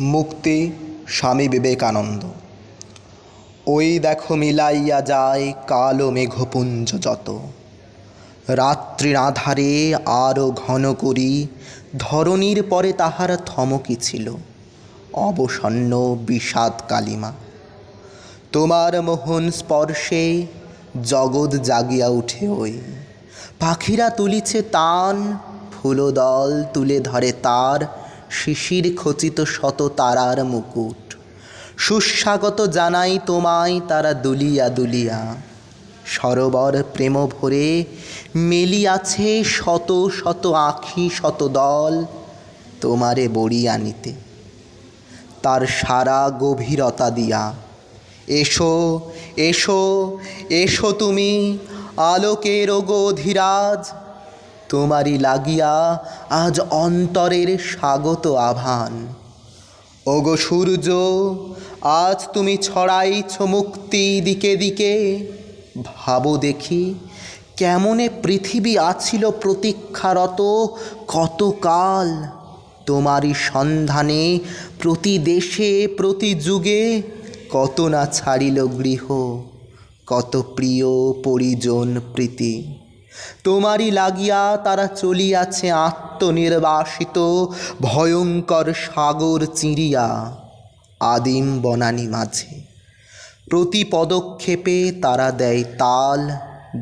মুক্তি স্বামী বিবেকানন্দ। ওই দেখো মিলাইয়া যায় কালো মেঘপুঞ্জ যত। রাত্রির আধারে আরও ঘন করি, ধরণীর পরে তাহার থমকি ছিল। অবসন্ন বিষাদ কালিমা। তোমার মোহন স্পর্শে জগৎ জাগিয়া উঠে ওই। পাখিরা তুলিছে তান, ফুলদল তুলে ধরে তার। শিশির খচিত শত তারার মুকুট। সুস্বাগত জানাই তোমায় তারা দুলিয়া দুলিয়া। সরোবর প্রেম ভরে মেলিয়াছে শত শত আখি শত দল তোমারে বড়িয়া নিতে। তার সারা গভীরতা দিয়া, এসো এসো এসো তুমি আলোকের গো ধীরাজ তোমারই লাগিয়া আজ অন্তরের স্বাগত আভান ওগো সূর্য, আজ তুমি ছড়াইছ মুক্তি দিকে দিকে। ভাবো দেখি, কেমনে পৃথিবী আছিল প্রতীক্ষারত, কতকাল তোমারই সন্ধানে, প্রতি দেশে, প্রতি যুগে কত না ছাড়িল গৃহ, কত প্রিয় পরিজন প্রীতি। তোমারই লাগিয়া তারা চলিয়াছে আত্মনির্বাসিত ভয়ঙ্কর সাগর চিরিয়া আদিম বনানী মাঝে। প্রতি পদক্ষেপে তারা দেয় তাল,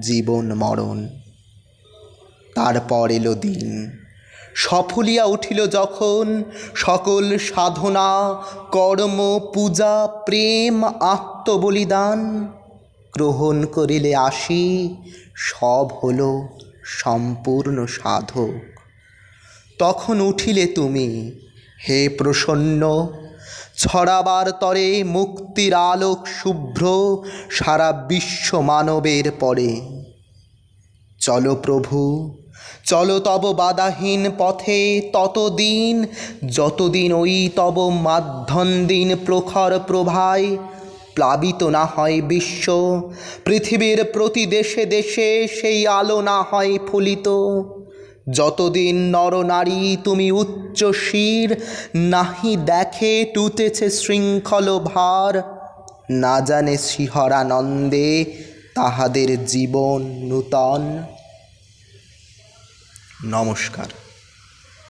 জীবন মরণ। তারপর এলো দিন। সফলিয়া উঠিল যখন, সকল সাধনা, কর্ম, পূজা, প্রেম, আত্মবলিদান। গ্রহণ করিলে আসি, সব হলো সম্পূর্ণ সাধক। তখন উঠিলে তুমি, হে প্রসন্ন, ছড়াবার তরে মুক্তির আলোক শুভ্র সারা বিশ্ব মানবের পরে। চলো প্রভু, চলো তব বাধাহীন পথে ততদিন, যতদিন ওই তব মাধ্যম দিন প্রখর প্রভায় প্লাবিত না হয় বিশ্ব। পৃথিবীর প্রতি দেশে দেশে সেই আলো না হয় ফলিত। যতদিন নরনারী তুমি উচ্চ শির, নাহি দেখে টুতেছে শৃঙ্খল ভার। না জানে শিহরানন্দে তাহাদের জীবন নূতন। নমস্কার।